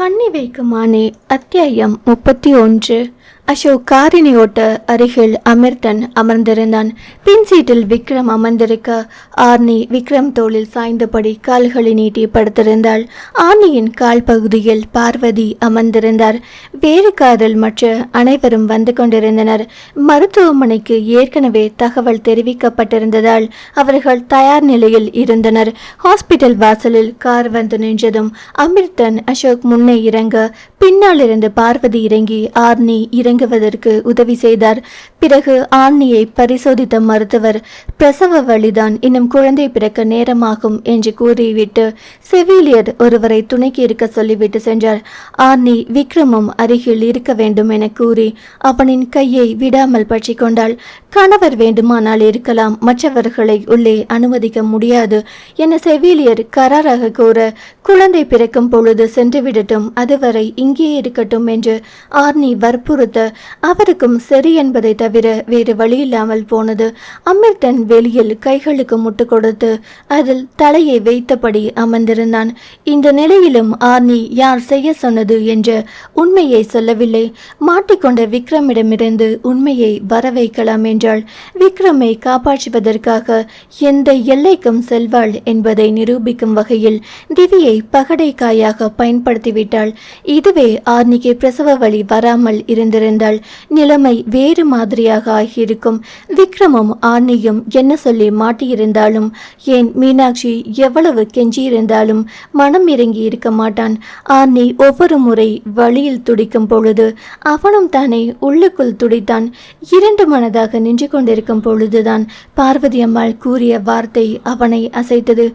கண்ணி வைக்குமானே அத்தியாயம் முப்பத்தி ஒன்று. அசோக் காரினை ஓட்ட அருகில் அமிர்தன் அமர்ந்திருந்தான். பின் சீட்டில் விக்ரம் அமர்ந்திருக்க ஆர்னி விக்ரம் தோளில் சாய்ந்தபடி கால்களை நீட்டி படுத்திருந்தாள். ஆர்னியின் கால் பகுதியில் பார்வதி அமர்ந்திருந்தார். வேறு காரில் மற்ற அனைவரும் வந்து கொண்டிருந்தனர். மருத்துவமனைக்கு ஏற்கனவே தகவல் தெரிவிக்கப்பட்டிருந்ததால் அவர்கள் தயார் நிலையில் இருந்தனர். ஹாஸ்பிட்டல் வாசலில் கார் வந்து நின்றதும் அமிர்தன் அசோக் முன்னே இறங்க பின்னால் இருந்து பார்வதி இறங்கி ஆர்னி இறங்குவதற்கு உதவி செய்தார். பிறகு ஆர்னியை பரிசோதித்த மருத்துவர் பிரசவ வழிதான் இன்னும் குழந்தை பிறக்க நேரமாகும் என்று கூறிவிட்டு செவிலியர் ஒருவரை துணைக்கு இருக்க சொல்லிவிட்டு சென்றார். ஆர்னி விக்ரமும் அருகில் இருக்க வேண்டும் என கூறி அவனின் கையை விடாமல் பற்றி கொண்டாள். கணவர் வேண்டுமானால் இருக்கலாம் மற்றவர்களை உள்ளே அனுமதிக்க முடியாது என செவிலியர் கராராக கூற குழந்தை பிறக்கும் பொழுது சென்று விடட்டும் அதுவரை இங்கே இருக்கட்டும் என்று ஆர்னி வற்புறுத்த அவருக்கும் சரி என்பதை தவிர வேறு வழியில்லாமல் போனது. அமிர்தன் வெளியில் கைகளுக்கு முட்டு கொடுத்து அதில் தலையை வைத்தபடி அமர்ந்திருந்தான். இந்த நிலையிலும் ஆர்னி யார் செய்ய சொன்னது என்ற உண்மையை சொல்லவில்லை. மாட்டிக்கொண்ட விக்ரமிடமிருந்து உண்மையை வர வைக்கலாம் என்றால் விக்ரமை காப்பாற்றுவதற்காக எந்த எல்லைக்கும் செல்வாள் என்பதை நிரூபிக்கும் வகையில் திவியை பகடைக்காயாக பயன்படுத்திவிட்டாள். இதுவே ஆர்னிக்கு பிரசவ வழி வராமல் இருந்திருந்தால் நிலைமை வேறு மாதிரியாக ஆகியிருக்கும். விக்ரமும் ஆர்னியும் என்ன சொல்லி மாட்டியிருந்தாலும் ஏன் மீனாட்சி எவ்வளவு கெஞ்சியிருந்தாலும் மனம் இறங்கி இருக்க மாட்டான். ஆர்னி ஒவ்வொரு முறை வழியில் துடிக்கும் பொழுது அவனும் தானே உள்ளுக்குள் துடித்தான். இரண்டு மனதாக நின்று கொண்டிருக்கும் பொழுதுதான் பார்வதி அம்மாள் கூறிய வார்த்தை அவனை அசைத்தது.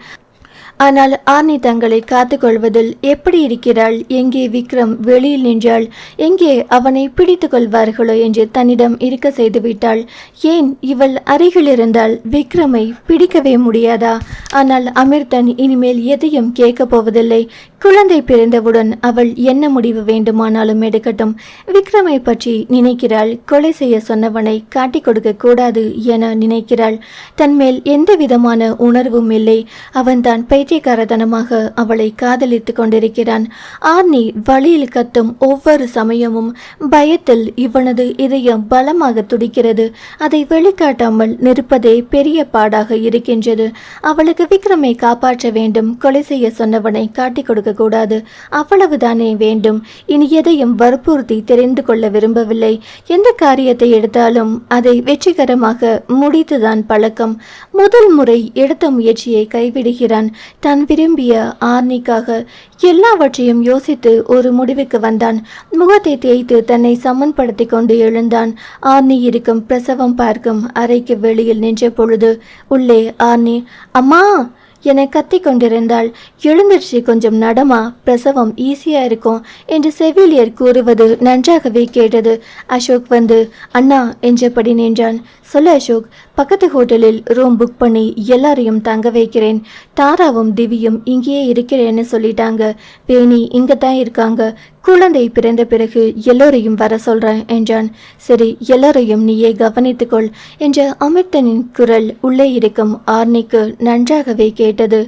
ஆனால் ஆர்னி தங்களை காத்துக்கொள்வதில் எப்படி இருக்கிறாள்? எங்கே விக்ரம் வெளியில் நின்றாள்? எங்கே அவனை பிடித்து கொள்வார்களோ என்று தன்னிடம் இருக்க செய்துவிட்டாள். ஏன் இவள் அருகில் இருந்தால் விக்ரமை பிடிக்கவே முடியாதா? ஆனால் அமிர்தன் இனிமேல் எதையும் கேட்கப் போவதில்லை. குழந்தை பிறந்தவுடன் அவள் என்ன முடிவு வேண்டுமானாலும் எடுக்கட்டும். விக்ரமை பற்றி நினைக்கிறாள். கொலை செய்ய சொன்னவனை காட்டிக் கொடுக்க கூடாது என நினைக்கிறாள். தன்மேல் எந்த விதமான உணர்வும் இல்லை. அவன்தான் பைத்தியக்காரத்தனமாக அவளை காதலித்துக் கொண்டிருக்கிறான். ஆர்னி வழியில் கத்தும் ஒவ்வொரு சமயமும் பயத்தில் இவனது இதயம் பலமாக துடிக்கிறது. அதை வெளிக்காட்டாமல் நிற்பதே பெரிய பாடாக இருக்கின்றது. அவளுக்கு விக்ரமை காப்பாற்ற வேண்டும் கொலை செய்ய சொன்னவனை காட்டிக் கொடுக்க கூடாது. அவ்வளவுதானே வேண்டும். இனி எதையும் வற்புறுத்தி தெரிந்து கொள்ள விரும்பவில்லை. எந்த காரியத்தை எடுத்தாலும் அதை வெற்றிகரமாக முடித்துதான் பழக்கம். முதல் முறை எடுத்த முயற்சியை கைவிடுகிறான். தன் விரும்பிய ஆர்னிக்காக எல்லாவற்றையும் யோசித்து ஒரு முடிவுக்கு வந்தான். முகத்தை தேய்த்து தன்னை சமன்படுத்தி கொண்டு எழுந்தான். ஆர்னி இருக்கும் பிரசவம் பார்க்கும் அறைக்கு வெளியில் நின்ற பொழுது உள்ளே ஆர்னி அம்மா என கத்திக் கொண்டிருந்தாள் எழுந்திருச்சு கொஞ்சம் நடமா? பிரசவம் ஈஸியா இருக்கும் என்று செவிலியர் கூறுவது நன்றாகவே கேட்டது. அசோக் வந்து அண்ணா என்றபடி நின்றான். சொல்ல அசோக் பக்கத்து ஹோட்டலில் ரூம் புக் பண்ணி எல்லாரையும் தங்க வைக்கிறேன். தாராவும் திவியும் இங்கேயே இருக்கிறேன்னு சொல்லிட்டாங்க. பேணி இங்கே தான் இருக்காங்க. குழந்தை பிறந்த பிறகு எல்லோரையும் வர சொல்றேன் என்றான். சரி எல்லோரையும் நீயே கவனித்துக்கொள் என்ற அமிர்தனின் குரல் உள்ளே இருக்கும் ஆர்னிக்கு நன்றாகவே கேட்டது.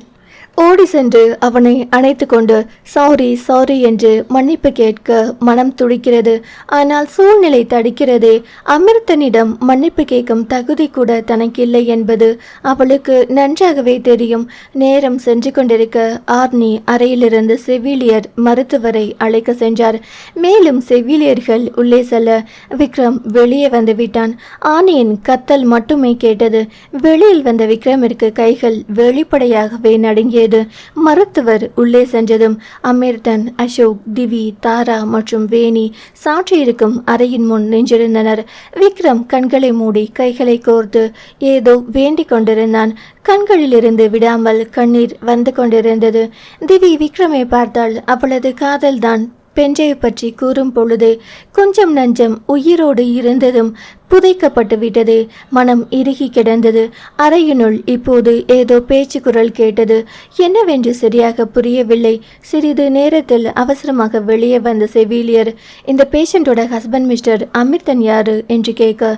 ஓடி சென்று அவனை அணைத்து கொண்டு சாரி சாரி என்று மன்னிப்பு கேட்க மனம் துடிக்கிறது. ஆனால் சூழ்நிலை தடுக்கிறதே அமிர்தனிடம் மன்னிப்பு கேட்கும் தகுதி கூட தனக்கில்லை என்பது அவளுக்கு நன்றாகவே தெரியும். நேரம் சென்று கொண்டிருக்க ஆர்னி அறையிலிருந்து செவிலியர் மருத்துவரை அழைக்க சென்றார். மேலும் செவிலியர்கள் உள்ளே செல்ல விக்ரம் வெளியே வந்து விட்டான். ஆனியின் கத்தல் மட்டுமே கேட்டது. வெளியில் வந்த விக்ரமிற்கு கைகள் வெளிப்படையாகவே நடுங்கியது. மருத்துவர் உள்ளே சென்றதும் அமிர்தன் அசோக் திவி தாரா மற்றும் வேணி சாற்றியிருக்கும் அறையின் முன் நின்றிருந்தனர். விக்ரம் கண்களை மூடி கைகளை கோர்த்து ஏதோ வேண்டிக் கொண்டிருந்தான். கண்களிலிருந்து விடாமல் கண்ணீர் வந்து கொண்டிருந்தது. திவி விக்ரமை பார்த்தால் அவளது காதல்தான் பெஞ்சை பற்றி கூறும் பொழுது கொஞ்சம் நஞ்சம் உயிரோடு இருந்ததும் புதைக்கப்பட்டு விட்டது மனம் இறுகி கிடந்தது. அறையினுள் இப்போது ஏதோ பேச்சு குரல் கேட்டது. என்னவென்று சரியாக புரியவில்லை. சிறிது நேரத்தில் அவசரமாக வெளியே வந்த செவிலியர் இந்த பேஷண்டோட ஹஸ்பண்ட் மிஸ்டர் அமிர்தன் யாரு? என்று கேட்க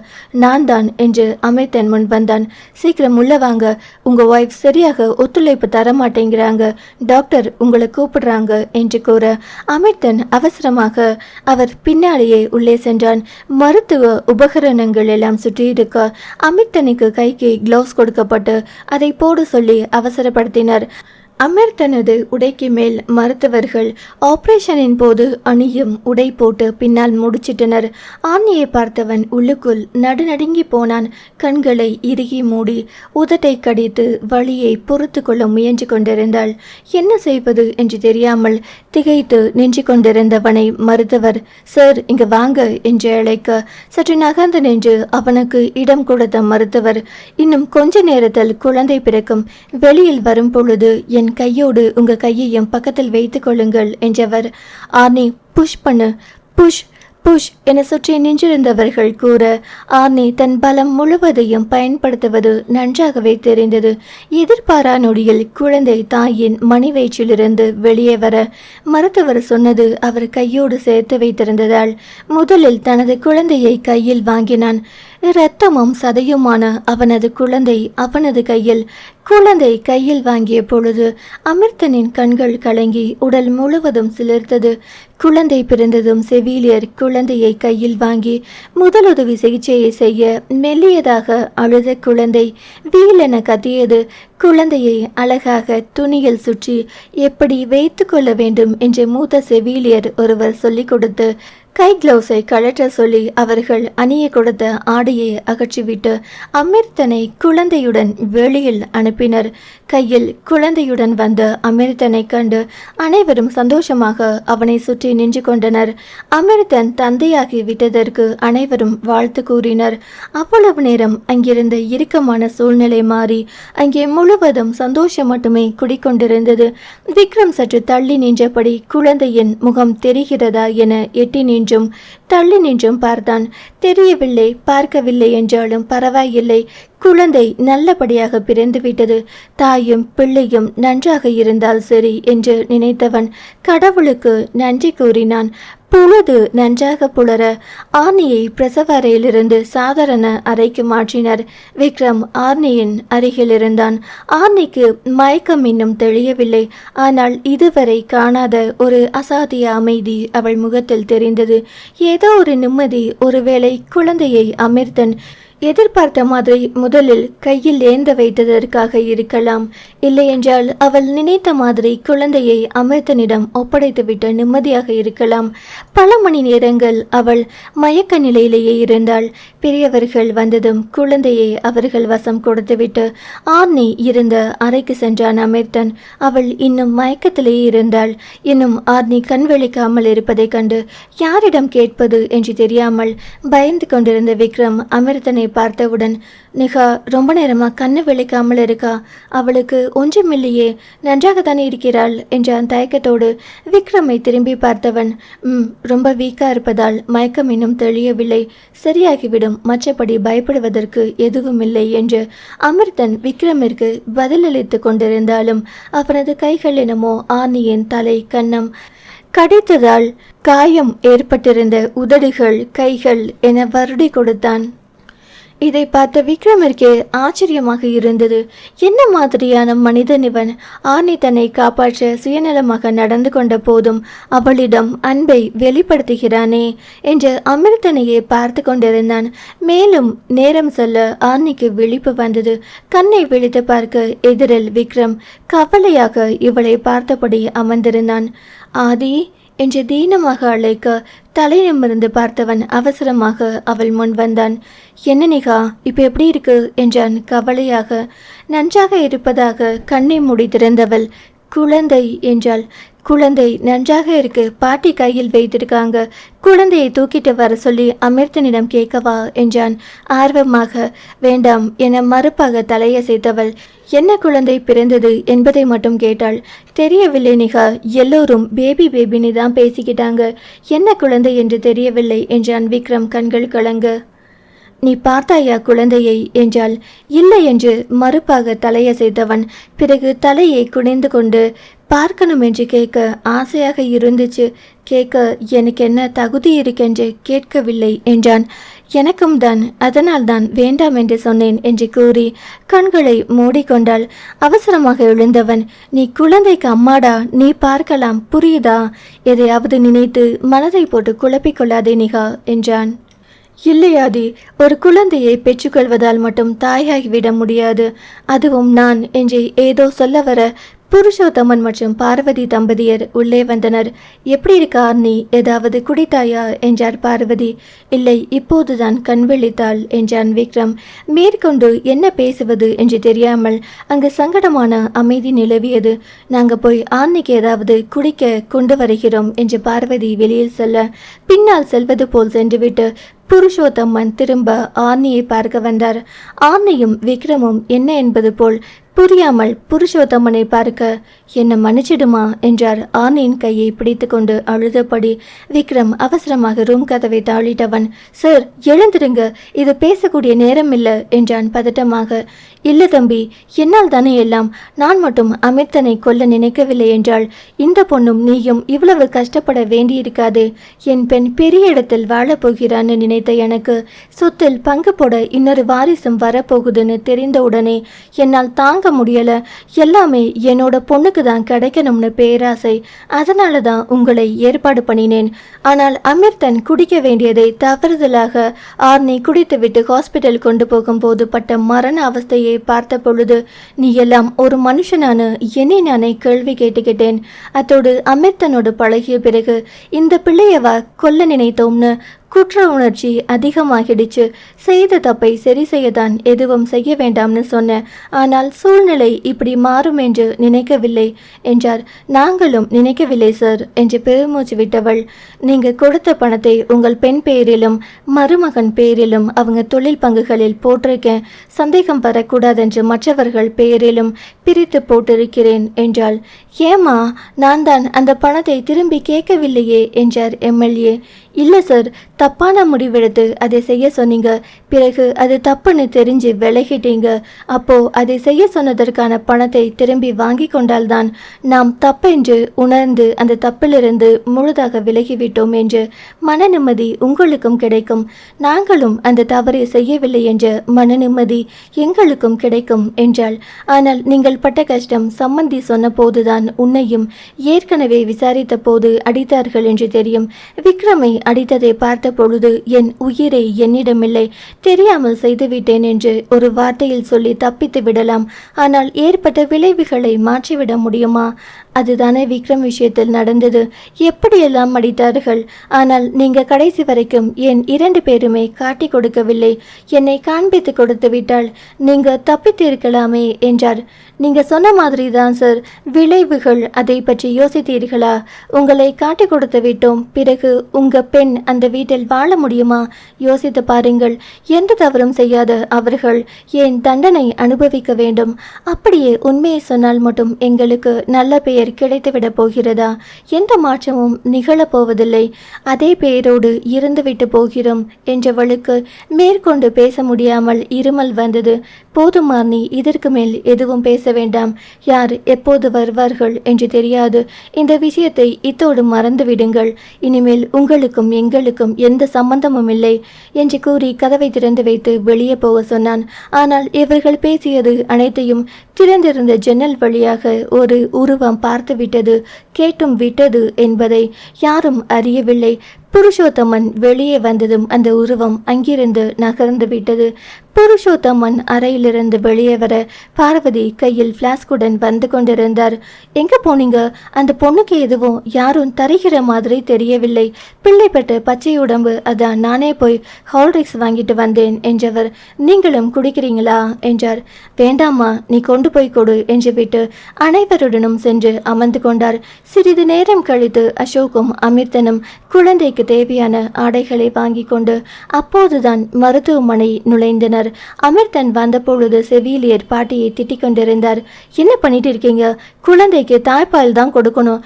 நான் தான் என்று அமிர்தன் முன் வந்தான். சீக்கிரம் உள்ள வாங்க. உங்க ஒய்ஃப் சரியாக ஒத்துழைப்பு தர மாட்டேங்கிறாங்க டாக்டர் உங்களை கூப்பிடுறாங்க என்று கூற அமிர்தன் அவசரமாக அவர் பின்னாலேயே உள்ளே சென்றான். மருத்துவ வாகனங்கள் எல்லாம் சுற்றி இருக்க அமிர்தனுக்கு கைக்கு கிளவுஸ் கொடுக்கப்பட்டு அதை போட சொல்லி அவசரப்படுத்தினர். அமீர் தனது உடைக்கு மேல் மருத்துவர்கள் ஆபரேஷனின் போது அணியும் உடை போட்டு பின்னால் முடிச்சிட்டனர். ஆன்னியை பார்த்தவன் உள்ளுக்குள் நடுநடுங்கி போனான். கண்களை இறுகி மூடி உதட்டை கடித்து வழியை பொறுத்து கொள்ள முயன்று கொண்டிருந்தாள். என்ன செய்வது? என்று தெரியாமல் திகைத்து நின்று கொண்டிருந்தவனை மருத்துவர் சார் இங்கு வாங்க என்று அழைக்க சற்று நகர்ந்து நின்று அவனுக்கு இடம் கொடுத்த மருத்துவர் இன்னும் கொஞ்ச நேரத்தில் குழந்தை பிறக்கும். வெளியில் வரும் பொழுது என் கையோடு உங்க கையையும் பக்கத்தில் வைத்து கொள்ளுங்கள் என்றவர் ஆர்னி புஷ் பண்ணு புஷ் புஷ் என சுற்றி நின்றிருந்தவர்கள் கூற ஆர்னி தன் பலம் முழுவதையும் பயன்படுத்துவது நன்றாகவே தெரிந்தது. எதிர்பாரா நொடியில் குழந்தை தாயின் மணிவயிற்றிலிருந்து வெளியே வர மருத்துவர் சொன்னது அவர் கையோடு சேர்த்து வைத்திருந்ததால் முதலில் தனது குழந்தையை கையில் வாங்கினான். இரத்தமும் சதையுமான அவனது குழந்தை அவனது கையில். குழந்தை கையில் வாங்கிய பொழுது அமிர்தனின் கண்கள் கலங்கி உடல் முழுவதும் சிலிர்த்தது. குழந்தை பிறந்ததும் செவிலியர் குழந்தையை கையில் வாங்கி முதலுதவி சிகிச்சையை செய்ய மெல்லியதாக அழுத குழந்தை வீலென கத்தியது. குழந்தையை அழகாக துணியில் சுற்றி எப்படி வைத்து கொள்ள வேண்டும் என்று மூத்த செவிலியர் ஒருவர் சொல்லிக் கொடுத்து கை கிளவுஸை கழற்ற சொல்லி அவர்கள் அணிய கொடுத்த ஆடையை அகற்றிவிட்டு அமிர்தனை குழந்தையுடன் வெளியில் அனுப்பினர். கையில் குழந்தையுடன் வந்த அமிர்தனை கண்டு அனைவரும் சந்தோஷமாக அவனை சுற்றி நின்று கொண்டனர். அமிர்தன் தந்தையாகி விட்டதற்கு அனைவரும் வாழ்த்து கூறினர். அவ்வளவு நேரம் அங்கிருந்த இறுக்கமான சூழ்நிலை மாறி அங்கே முழுவதும் சந்தோஷம் மட்டுமே குடிக்கொண்டிருந்தது. விக்ரம் சற்று தள்ளி நின்றபடி குழந்தையின் முகம் தெரிகிறதா என எட்டி நின்றும். தள்ளி நின்றும் பார்த்தான். தெரியவில்லை பார்க்கவில்லை என்றாலும் பரவாயில்லை. குழந்தை நல்லபடியாக பிறந்துவிட்டது. தாயும் பிள்ளையும் நன்றாக இருந்தால் சரி என்று நினைத்தவன் கடவுளுக்கு நன்றி கூறினான். பொழுது நன்றாக புலர ஆர்னியை பிரசவ அறையிலிருந்து சாதாரண அறைக்கு மாற்றினர். விக்ரம் ஆர்னியின் அருகில் இருந்தான். ஆர்னிக்கு மயக்கம் இன்னும் தெளியவில்லை. ஆனால் இதுவரை காணாத ஒரு அசாத்திய அமைதி அவள் முகத்தில் தெரிந்தது. ஏதோ ஒரு நிம்மதி ஒருவேளை குழந்தையை அமிர்தன் எதிர்பார்த்த மாதிரி முதலில் கையில் ஏந்த வைத்ததற்காக இருக்கலாம். இல்லையென்றால் அவள் நினைத்த மாதிரி குழந்தையை அமிர்தனிடம் ஒப்படைத்துவிட்டு நிம்மதியாக இருக்கலாம். பல மணி நேரங்கள் அவள் மயக்க நிலையிலேயே இருந்தாள். பெரியவர்கள் வந்ததும் குழந்தையை அவர்கள் வசம் கொடுத்துவிட்டு ஆர்னி இருந்த அறைக்கு சென்றான் அமிர்தன். அவள் இன்னும் மயக்கத்திலேயே இருந்தாள். இன்னும் ஆர்னி கண் விழிக்காமல் இருப்பதைக் கண்டு யாரிடம் கேட்பது என்று தெரியாமல் பயந்து கொண்டிருந்த விக்ரம் அமிர்தனை பார்த்தவுடன் நிகா ரொம்ப நேரமா கண்ணு விழிக்காமல் இருக்கா? அவளுக்கு ஒன்றுமில்லையே நன்றாகத்தானே இருக்கிறாள்? என்றான் தயக்கத்தோடு விக்ரமை திரும்பி பார்த்தவன். ம் ரொம்ப வீக்கா இருப்பதால் மயக்கம் இன்னும் தெளியவில்லை. சரியாகிவிடும். மற்றபடி பயப்படுவதற்கு எதுவுமில்லை என்று அமிர்தன் விக்ரமிற்கு பதிலளித்து கொண்டிருந்தாலும் அவனது கைகள் என்னமோ ஆனியின் தலை கன்னம் கடித்ததால் காயம் ஏற்பட்டிருந்த உதடுகள் கைகள் என வருடி கொடுத்தான். இதை பார்த்த விக்ரமிற்கே ஆச்சரியமாக இருந்தது. என்ன மாதிரியான மனிதன் இவன்? ஆணி தன்னை காப்பாற்ற சுயநலமாக நடந்து கொண்ட போதும் அவளிடம் அன்பை வெளிப்படுத்துகிறானே என்று அமிர்தனையே பார்த்து கொண்டிருந்தான். மேலும் நேரம் சொல்ல ஆர்னிக்கு விழிப்பு வந்தது. கண்ணை விழித்து பார்க்க எதிரில் விக்ரம் கவலையாக இவளை பார்த்தபடி அமர்ந்திருந்தான். ஆதி என்று தீனமாக அழைக்க தலை நிமிர்ந்து பார்த்தவன் அவசரமாக அவள் முன் வந்தான். என்ன நிகா இப்போ எப்படி இருக்கு? என்றான் கவலையாக. நன்றாக இருப்பதாக கண்ணை மூடி திறந்தவள் குழந்தை என்றாள். குழந்தை நன்றாக இருக்கு. பாட்டி கையில் வைத்திருக்காங்க. குழந்தையை தூக்கிட்டு வர சொல்லி அமிர்தனிடம் கேட்கவா என்றான். ஆர்வமாக வேண்டாம். என மறுப்பாக தலையசைத்தவள் என்ன குழந்தை பிறந்தது? என்பதை மட்டும் கேட்டாள். தெரியவில்லை நிகா. எல்லோரும் பேபி பேபின்னு தான் பேசிக்கிட்டாங்க. என்ன குழந்தை என்று தெரியவில்லை என்றான் விக்ரம் கண்கள் கலங்க. நீ பார்த்தாயா குழந்தையை? என்றால் இல்லை என்று மறுப்பாக தலையசைத்தவன் பிறகு தலையை குனிந்து கொண்டு பார்க்கணும் என்று கேட்க ஆசையாக இருந்துச்சு. கேட்க எனக்கு என்ன தகுதி இருக்கென்று கேட்கவில்லை என்றான். எனக்கும் தான் அதனால் தான் வேண்டாம் என்று சொன்னேன் என்று கூறி கண்களை மூடிக்கொண்டாள். அவசரமாக எழுந்தவன் நீ குழந்தைக்கு அம்மாடா நீ பார்க்கலாம் புரியுதா? எதையாவது நினைத்து மனதை போட்டு குழப்பிக்கொள்ளாதே நிகா என்றான். இல்லையாதி ஒரு குழந்தையை பெற்றுக்கொள்வதால் மட்டும் தாயாகிவிட முடியாது. அதுவும் நான் என்று ஏதோ சொல்ல வர புருஷோத்தமன் மற்றும் பார்வதி தம்பதியர் உள்ளே வந்தனர். எப்படி இருக்கா நீ ஏதாவது குடித்தாயா? என்றார் பார்வதி. இல்லை இப்போதுதான் கண் விழித்தாள் என்றான் விக்ரம். மேற்கொண்டு என்ன பேசுவது? என்று தெரியாமல் அங்கு சங்கடமான அமைதி நிலவியது. நாங்க போய் ஆன்னைக்கு ஏதாவது குடிக்க கொண்டு வருகிறோம் என்று பார்வதி வெளியில் செல்ல. பின்னால் செல்வது போல் சென்றுவிட்டு புருஷோத்தம்மன் திரும்ப ஆர்னியை பார்க்க வந்தார். ஆர்னியும் விக்ரமும் என்ன என்பது போல் புரியாமல் புருஷோத்தமனை பார்க்க என்ன மன்னிச்சிடுமா? என்றார். ஆர்னியின் கையை பிடித்துக்கொண்டு அழுதபடி விக்ரம் அவசரமாக ரூம் கதவை தாளிட்டவன் சார் எழுந்திருங்க. இது பேசக்கூடிய நேரம் இல்லை என்றான் பதட்டமாக. இல்ல தம்பி என்னால் தானே எல்லாம். நான் மட்டும் அமிர்தனை கொல்ல நினைக்கவில்லை என்றால் இந்த பொண்ணும் நீயும் இவ்வளவு கஷ்டப்பட வேண்டியிருக்காது. என் பெண் பெரிய இடத்தில் வாழப்போகிறான்னு நினைத்த எனக்கு சொத்தில் பங்கு போட இன்னொரு வாரிசும் வரப்போகுதுன்னு தெரிந்தவுடனே என்னால் தாங்க முடியல. எல்லாமே என்னோட பொண்ணுக்கு தான் கிடைக்கணும்னு பேராசை. அதனால தான் உங்களை ஏற்பாடு பண்ணினேன். ஆனால் அமிர்தன் குடிக்க வேண்டியதை தவறுதலாக ஆர்னி குடித்துவிட்டு ஹாஸ்பிட்டல் கொண்டு போகும்போது பட்ட மரண அவஸ்தையை பார்த்த பொழுது நீ எல்லாம் ஒரு மனுஷனானு என்னை நானே கேள்வி கேட்டுக்கிட்டேன். அத்தோடு அமிர்தனோடு பழகிய பிறகு இந்த பிள்ளையவா கொல்ல நினைத்தோம்னு குற்ற உணர்ச்சி அதிகமாகிடுச்சு. செய்த தப்பை சரி செய்யத்தான் எதுவும் செய்ய வேண்டாம்னு சொன்னேன் ஆனால் சூழ்நிலை இப்படி மாறும் என்று நினைக்கவில்லை. என்றார். நாங்களும் நினைக்கவில்லை சார் என்று பெருமூச்சு விட்டவள். நீங்க கொடுத்த பணத்தை உங்கள் பெண் பெயரிலும் மருமகன் பெயரிலும் அவங்க தொழில் பங்குகளில் போட்டிருக்கேன். சந்தேகம் வரக்கூடாதென்று மற்றவர்கள் பெயரிலும் பிரித்து போட்டிருக்கிறேன் என்றாள். ஏமா நான் தான் அந்த பணத்தை திரும்பி கேட்கவில்லையே என்றார் எம்எல்ஏ இல்லை சார் தப்பான முடிவெடுத்து அதை செய்ய சொன்னீங்க. பிறகு அது தப்புன்னு தெரிஞ்சு விலகிட்டீங்க. அப்போ அதை செய்ய சொன்னதற்கான பணத்தை திரும்பி வாங்கி கொண்டால்தான் நாம் தப்பென்று உணர்ந்து அந்த தப்பிலிருந்து முழுதாக விலகிவிட்டோம் என்று மன நிம்மதி உங்களுக்கும் கிடைக்கும். நாங்களும் அந்த தவறை செய்யவில்லை என்ற மன நிம்மதி எங்களுக்கும் கிடைக்கும் என்றாள். ஆனால் நீங்கள் பட்ட கஷ்டம் சம்மந்தி சொன்ன போதுதான் உன்னையும் ஏற்கனவே விசாரித்த போது அடித்தார்கள் என்று தெரியும். விக்ரமை அடித்ததை பார்த்த பொழுது என் உயிரை என்னிடமில்லை. தெரியாமல் செய்துவிட்டேன் என்று ஒரு வார்த்தையில் சொல்லி தப்பித்து விடலாம். ஆனால் ஏற்பட்ட விளைவுகளை மாற்றிவிட முடியுமா? அதுதானே விக்ரம் விஷயத்தில் நடந்தது. எப்படியெல்லாம் அடித்தார்கள்? ஆனால் நீங்க கடைசி வரைக்கும் என் இரண்டு பேருமே காட்டி கொடுக்கவில்லை. என்னை காண்பித்து கொடுத்து விட்டால் நீங்க தப்பித்து இருக்கலாமே என்றார். நீங்கள் சொன்ன மாதிரி தான் சார் விளைவுகள் அதை பற்றி யோசித்தீர்களா? உங்களை காட்டி கொடுத்து விட்டோம். பிறகு உங்கள் பெண் அந்த வீட்டில் வாழ முடியுமா? யோசித்து பாருங்கள். எந்த தவறும் செய்யாத அவர்கள் ஏன் தண்டனை அனுபவிக்க வேண்டும்? அப்படியே உண்மையை சொன்னால் மட்டும் எங்களுக்கு நல்ல பெயர் கிடைத்துவிடப் போகிறதா? எந்த மாற்றமும் நிகழப் போவதில்லை. அதே பெயரோடு இருந்துவிட்டு போகிறோம் என்றவளுக்கு மேற்கொண்டு பேச முடியாமல் இருமல் வந்தது. போதும் நீ இதற்கு மேல் எதுவும் பேச வேண்டாம். யார் எப்போது வருவார்கள் என்று தெரியாது. இந்த விஷயத்தை இத்தோடு மறந்து விடுங்கள். இனிமேல் உங்களுக்கும் எங்களுக்கும் எந்த சம்பந்தமும் இல்லை என்று கூறி கதவை திறந்து வைத்து வெளியே போக சொன்னான். ஆனால் இவர்கள் பேசியது அனைத்தையும் திறந்திருந்த ஜன்னல் வழியாக ஒரு உருவம் பார்த்துவிட்டது கேட்டும் விட்டது என்பதை யாரும் அறியவில்லை. புருஷோத்தமன் வெளியே வந்ததும் அந்த உருவம் அங்கிருந்து நகர்ந்து விட்டது புருஷோத்தமன் அறையிலிருந்து வெளியே வர பார்வதி கையில் பிளாஸ்குடன் வந்து கொண்டிருந்தார். எங்க போனீங்க? அந்த பொண்ணுக்கு எதுவும் யாரும் தருகிற மாதிரி தெரியவில்லை. பிள்ளைப்பட்ட பச்சை உடம்பு அதான் நானே போய் ஹால்ரிக்ஸ் வாங்கிட்டு வந்தேன் என்றவர். நீங்களும் குடிக்கிறீங்களா? என்றார். வேண்டாமா நீ கொண்டு போய் கொடு என்று விட்டு அனைவருடனும் சென்று அமர்ந்து கொண்டார். சிறிது நேரம் கழித்து அசோக்கும் அமிர்தனும் குழந்தைக்கு தேவையான ஆடைகளை வாங்கி கொண்டு அப்போதுதான் மருத்துவமனை நுழைந்தனர். அமிர்தன் வந்தபொழுது செவிலியர் பாட்டியை திட்டிக் கொண்டிருந்தார் என்ன பண்ணிட்டு இருக்கீங்க? குழந்தைக்கு தாய்ப்பால் தான் கொடுக்கணும்.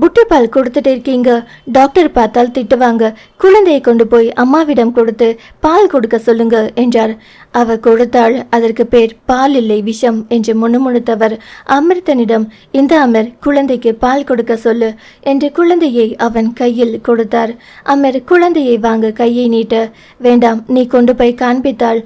புட்டி பால் கொடுத்துட்டு இருக்கீங்க. டாக்டர் பார்த்தால் திட்டுவாங்க. குழந்தையை கொண்டு போய் அம்மாவிடம் கொடுத்து பால் கொடுக்க சொல்லுங்க என்றார். அவர் கொடுத்தாள். அதற்கு பேர் பால் இல்லை விஷம் என்று முணுமுணுத்தவர். அமிர்தனிடம் இந்த அமர் குழந்தைக்கு பால் கொடுக்க சொல்லு என்று குழந்தையை அவன் கையில் கொடுத்தார். அமர் குழந்தையை வாங்க கையை நீட்ட வேண்டாம் நீ கொண்டு போய் காண்பித்தாள்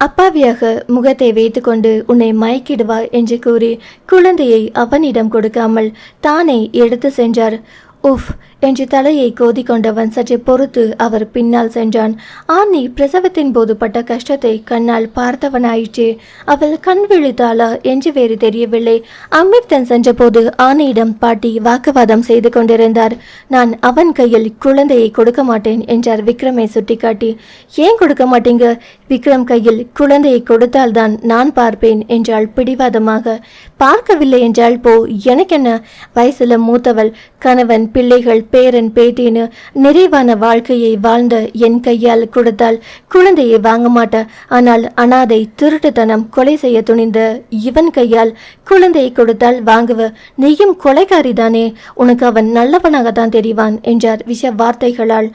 அப்பாவியாக முகத்தை வைத்துக்கொண்டு உன்னை மயக்கிடுவா என்று கூறி குழந்தையை அவனிடம் கொடுக்காமல் தானே எடுத்து சென்றார். உஃப் என்று தலையை கோதிக்கொண்டவன் சற்று பொறுத்து அவர் பின்னால் சென்றான். ஆனி பிரசவத்தின் போது பட்ட கஷ்டத்தை கண்ணால் பார்த்தவனாயிற்று. அவள் கண் விழித்தாளா என்று வேறு தெரியவில்லை. அமிர்தன் சென்றபோது ஆனியிடம் பாட்டி வாக்குவாதம் செய்து கொண்டிருந்தார். நான் அவன் கையில் குழந்தையை கொடுக்க மாட்டேன் என்றார் விக்ரமை சுட்டிக்காட்டி. ஏன் கொடுக்க மாட்டீங்க? விக்ரம் கையில் குழந்தையை கொடுத்தால்தான் நான் பார்ப்பேன் என்றாள் பிடிவாதமாக. பார்க்கவில்லை என்றால் போ எனக்கென்ன? வயசுல மூத்தவள் கணவன் பிள்ளைகள் பேரன் பேத்தின்னு நிறைவான வாழ்க்கையை வாழ்ந்த என் கையால் கொடுத்தால் குழந்தையை வாங்க மாட்டேன். ஆனால் அனாதை திருட்டுத்தனம் கொலை செய்ய துணிந்த இவன் கையால் குழந்தையை கொடுத்தால் வாங்குவ நீயும் கொலைகாரிதானே? உனக்கு அவன் நல்லவனாக தான் தெரிவான் என்றார் விஷ வார்த்தைகளால்.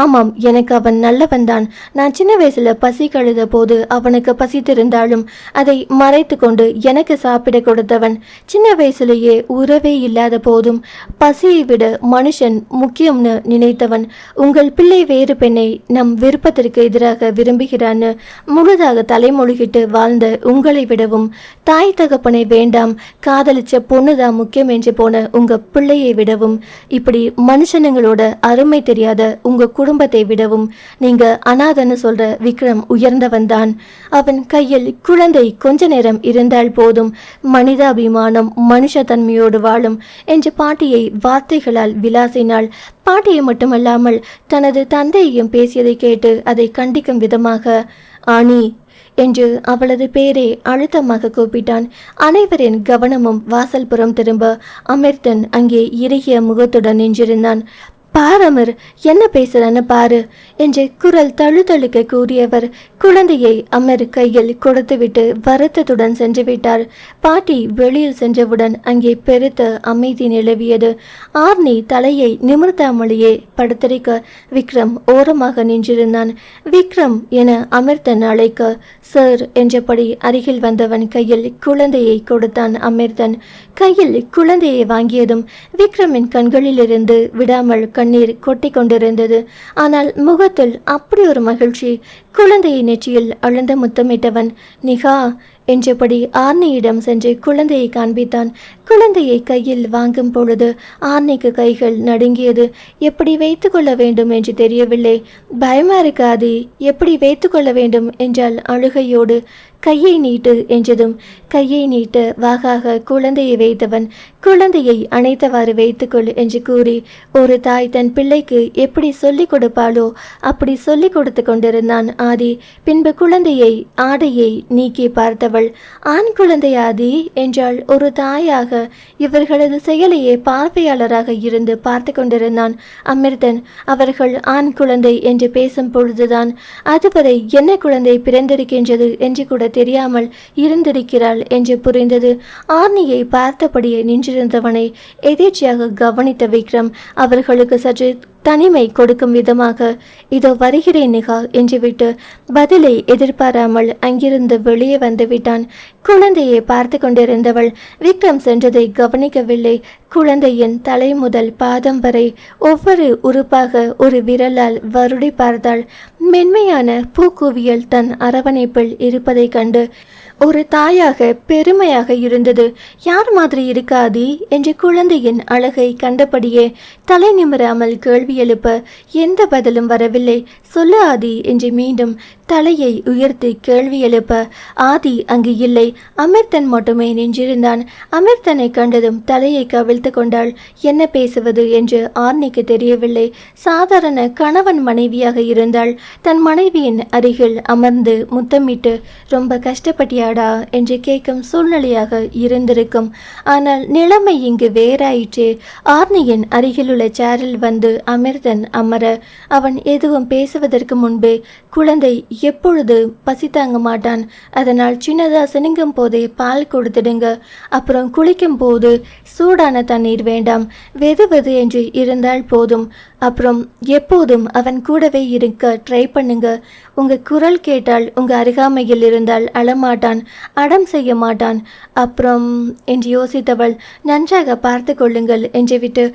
ஆமாம் எனக்கு அவன் நல்லவன்தான். நான் சின்ன வயசுல பசி கழுத போது அவனுக்கு பசித்திருந்தாலும் அதை மறைத்து கொண்டு எனக்கு சாப்பிட கொடுத்தவன். சின்ன வயசுலேயே உறவே இல்லாத போதும் பசியை விட மனுஷன் முக்கியம்னு நினைத்தவன் உங்கள் பிள்ளை வேறு பெண்ணை நம் விருப்பத்திற்கு எதிராக விரும்புகிறான்னு முழுதாக தலைமொழிகிட்டு வாழ்ந்த உங்களை விடவும் தாய் தகப்பனை வேண்டாம் காதலிச்ச பொண்ணுதான் முக்கியம் என்று போன உங்க பிள்ளையை விடவும் இப்படி மனுஷனுங்களோட அருமை தெரியாத உங்க குடும்பத்தை விடவும் நீங்க அனாதன்னு சொல்ற விக்ரம் உயர்ந்தவன் தான். அவன் கையில் குழந்தை கொஞ்ச நேரம் இருந்தால் போதும் மனிதாபிமானம் மனுஷ தன்மையோடு வாழும் என்று பாட்டியை வார்த்தைகளால் விலாசினாள் பாட்டியை மட்டுமல்லாமல் தனது தந்தையையும் பேசியதை கேட்டு அதை கண்டிக்கும் விதமாக ஆனி என்று அவளது பேரை அழுத்தமாக கூப்பிட்டான். அனைவரின் கவனமும் வாசல்புறம் திரும்ப அமிர்தன் அங்கே இறுகிய முகத்துடன் நின்றிருந்தான். பாரமர் என்ன பேசுறன்னு பாரு என்று குரல் தழுதழுக்க கூறியவர் குழந்தையை அமர் கையில் கொடுத்துவிட்டு வருத்தத்துடன் சென்று விட்டார். பாட்டி வெளியில் சென்றவுடன் அங்கே பெருத்த அமைதி நிலவியது. ஆர்னி தலையை நிமிர்த்தாமலேயே படுத்திருக்க விக்ரம் ஓரமாக நின்றிருந்தான். விக்ரம் என அமிர்தன் அழைக்க சார் என்றபடி அருகில் வந்தவன் கையில் குழந்தையை கொடுத்தான் அமிர்தன் கையில் குழந்தையை வாங்கியதும் விக்ரமின் கண்களிலிருந்து விடாமல் கண் கண்ணீர் கொட்டி கொண்டிருந்தது ஆனால் முகத்தில் அப்படி ஒரு மகிழ்ச்சி குழந்தையை நெற்றியில் அழுந்த முத்தமிட்டவன் நிகா என்றபடி ஆர்னியிடம் சென்று குழந்தையை காண்பித்தான். குழந்தையை கையில் வாங்கும் பொழுது ஆர்னிக்கு கைகள் நடுங்கியது. எப்படி வைத்து கொள்ள வேண்டும் என்று தெரியவில்லை. பயமா இருக்காது. எப்படி வைத்து கொள்ள வேண்டும்? என்றால் அழுகையோடு. கையை நீட்டு என்றதும் கையை நீட்ட வாகாக குழந்தையை வைத்தவன் குழந்தையை அணைத்தவாறு வைத்துக்கொள் என்று கூறி ஒரு தாய் தன் பிள்ளைக்கு எப்படி சொல்லிக் கொடுப்பாளோ அப்படி சொல்லிக் கொடுத்து கொண்டிருந்தான் ஆதி. பின்பு குழந்தையை ஆடையை நீக்கி பார்த்தவள் ஆண் குழந்தை ஆதி என்றால் ஒரு தாயாக இவர்களது செயலையே பார்வையாளராக இருந்து பார்த்து கொண்டிருந்தான் அமிர்தன். அவர்கள் ஆண் குழந்தை என்று பேசும் பொழுதுதான் அதுவரை என்ன குழந்தை பிறந்திருக்கின்றது என்று கூட தெரியாமல் இருந்திருக்கிறாள் என்று புரிந்தது. ஆர்னியை பார்த்தபடியே நின்றிருந்தவனை எதேச்சியாக கவனித்த விக்ரம் அவர்களுக்கு சற்று தனிமை கொடுக்கும் விதமாக இதோ வருகிறேன் நிகா என்று விட்டு பதிலை எதிர்பாராமல் அங்கிருந்து வெளியே வந்து விட்டான் குழந்தையை பார்த்து கொண்டிருந்தவள் விக்ரம் சென்றதை கவனிக்கவில்லை. குழந்தையின் தலை முதல் பாதம் வரை ஒவ்வொரு உறுப்பாக ஒரு விரலால் வருடி பார்த்தாள். மென்மையான பூக்குவியல் தன் அரவணைப்பில் இருப்பதைக் கண்டு ஒரு தாயாக பெருமையாக இருந்தது. யார் மாதிரி இருக்காதி? என்று குழந்தையின் அழகை கண்டபடியே தலை நிமிராமல் கேள்வி எழுப்ப எந்த பதிலும் வரவில்லை. சொல்லு ஆதி என்று மீண்டும் தலையை உயர்த்தி கேள்வி எழுப்ப ஆதி அங்கு இல்லை. அமிர்தன் மட்டுமே நின்றிருந்தான். அமிர்தனை கண்டதும் தலையை கவிழ்த்து கொண்டாள். என்ன பேசுவது என்று ஆர்னிக்கு தெரியவில்லை. சாதாரண கணவன் மனைவியாக இருந்தால் தன் மனைவியின் அருகில் அமர்ந்து முத்தமிட்டு ரொம்ப கஷ்டப்பட்டியாடா என்று கேட்கும் சூழ்நிலையாக இருந்திருக்கும். ஆனால் நிலைமை இங்கு வேறாயிற்றே. ஆர்னியின் அருகிலுள்ள சேரில் வந்து அமிர்தன் அமர அவன் எதுவும் சாவதற்கு முன்பே குழந்தை எப்பொழுது பசி தாங்க மாட்டான். அதனால் சின்னதா சினுங்கும் போதே பால் கொடுத்துடுங்க. அப்புறம் குளிக்கும் போது சூடான தண்ணீர் வேண்டாம். வெது வெது என்று இருந்தால் போதும். அப்புறம் எப்போதும் அவன் கூடவே இருக்க ட்ரை பண்ணுங்க. உங்க குரல் கேட்டால் உங்க அருகாமையில் இருந்தால் அழமாட்டான் அடம் செய்ய மாட்டான். அப்புறம் என்று யோசித்தவள் நன்றாக பார்த்து கொள்ளுங்கள் என்று விட்டு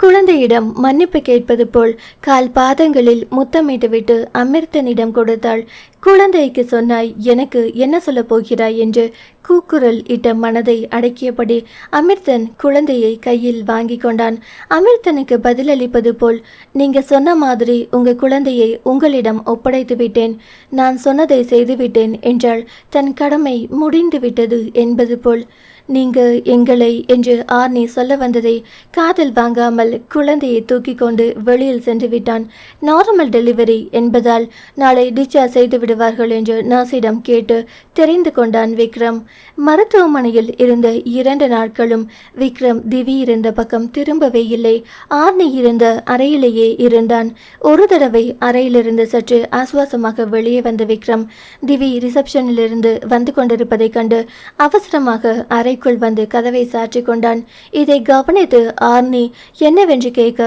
குழந்தையிடம் மன்னிப்பு கேட்பது போல் கால் பாதங்களில் முத்தமிட்டுவிட்டு அமிர்தனிடம் கொடுத்தாள். குழந்தைக்கு சொன்னாய் எனக்கு என்ன சொல்ல போகிறாய்? என்று கூக்குரல் இட்ட மனதை அடக்கியபடி அமிர்தன் குழந்தையை கையில் வாங்கி கொண்டான். அமிர்தனுக்கு பதிலளிப்பது போல் நீங்க சொன்ன மாதிரி உங்க குழந்தையை உங்களிடம் ஒப்படைத்து விட்டேன். நான் சொன்னதை செய்துவிட்டேன் என்றால் தன் கடமை முடிந்து விட்டது என்பது போல் நீங்க எங்களை என்று ஆர்னி சொல்ல வந்ததை காதில் வாங்காமல் குழந்தையை தூக்கி கொண்டு வெளியில் சென்று விட்டான். நார்மல் டெலிவரி என்பதால் நாளை டிஸ்சார்ஜ் செய்து விடுவார்கள் என்று நர்ஸிடம் கேட்டு தெரிந்து கொண்டான் விக்ரம். மருத்துவமனையில் இருந்த இரண்டு நாட்களும் விக்ரம் திவி இருந்த பக்கம் திரும்பவே இல்லை. ஆர்னி இருந்த அறையிலேயே இருந்தான். ஒரு தடவை அறையிலிருந்து சற்று ஆசுவாசமாக வெளியே வந்த விக்ரம் திவி ரிசப்ஷனில் இருந்து வந்து கொண்டிருப்பதைக் கண்டு அவசரமாக அறை அறைக்குள் வந்து கதவை சாற்றி கொண்டான். இதை கவனித்து ஆர்னி என்னவென்று கேட்க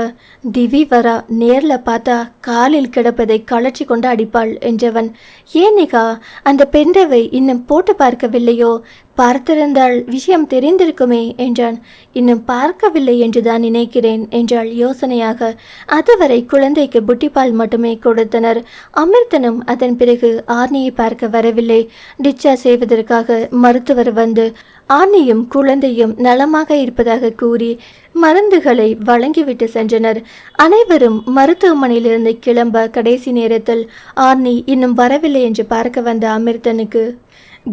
திவி வரா நேர்ல பார்த்தா காலில் கிடப்பதை கழற்றி கொண்டு அடிப்பாள் என்றவன். ஏன் நிகா அந்த பெண்டவை இன்னும் போட்டு பார்க்கவில்லையோ? பார்த்திருந்தால் விஷயம் தெரிந்திருக்குமே என்றான். இன்னும் பார்க்கவில்லை என்றுதான் நினைக்கிறேன் என்றாள் யோசனையாக. அதுவரை குழந்தைக்கு புட்டிப்பால் மட்டுமே கொடுத்தனர். அமிர்தனும் அதன் பிறகு ஆர்னியை பார்க்க வரவில்லை. டிஸ்சார்ஜ் செய்வதற்காக மருத்துவர் வந்து ஆர்னியும் குழந்தையும் நலமாக இருப்பதாக கூறி மருந்துகளை வழங்கிவிட்டு சென்றனர். அனைவரும் மருத்துவமனையிலிருந்து கிளம்ப கடைசி நேரத்தில் ஆர்னி இன்னும் வரவில்லை என்று பார்க்க வந்த அமிர்தனுக்கு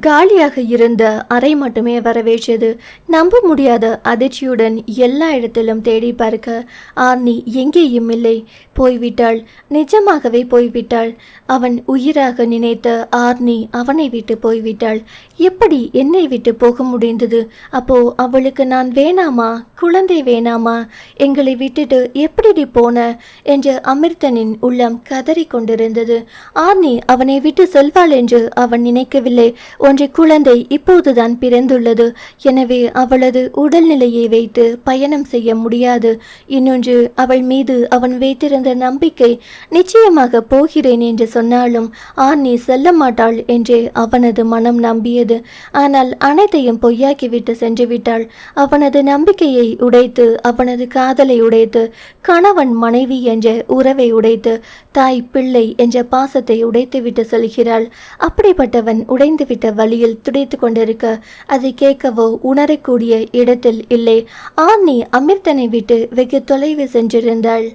காலியாக இருந்த அறை மட்டுமே வரவேற்றது. நம்ப முடியாத அதிர்ச்சியுடன் எல்லா இடத்திலும் தேடி பார்க்க ஆர்னி எங்கேயும் இல்லை. போய்விட்டாள். நிஜமாகவே போய்விட்டாள். அவன் உயிராக நினைத்த ஆர்னி அவனை விட்டு போய்விட்டாள். எப்படி என்னை விட்டு போக முடிந்தது? அப்போ அவளுக்கு நான் வேணாமா? குழந்தை வேணாமா? எங்களை விட்டுட்டு எப்படி போன? என்று அமிர்தனின் உள்ளம் கதறிக்கொண்டிருந்தது ஆர்னி அவனை விட்டு செல்வாள் என்று அவன் நினைக்கவில்லை. ஒன்றை குழந்தை இப்போதுதான் பிறந்துள்ளது. எனவே அவளது உடல்நிலையை வைத்து பயணம் செய்ய முடியாது. இன்னொன்று அவள் மீது அவன் வைத்திருந்த நம்பிக்கை நிச்சயமாக போகிறேன் என்று சொன்னாலும் ஆர்னி செல்ல மாட்டாள் என்றே அவனது மனம் நம்பியது. ஆனால் அனைத்தையும் பொய்யாக்கிவிட்டு சென்று விட்டாள். அவனது நம்பிக்கையை உடைத்து அவனது காதலை உடைத்து கணவன் மனைவி என்ற உறவை உடைத்து தாய் பிள்ளை என்ற பாசத்தை உடைத்துவிட்டு செல்கிறாள். அப்படிப்பட்டவன் உடைந்துவிட்ட வழியில் துடைத்து கொண்டிருக்க அதை கேட்கவோ உணரக்கூடிய இடத்தில் இல்லை. ஆர்னி அமிர்தனை விட்டு வெகு தொலைவு சென்றிருந்தாள்.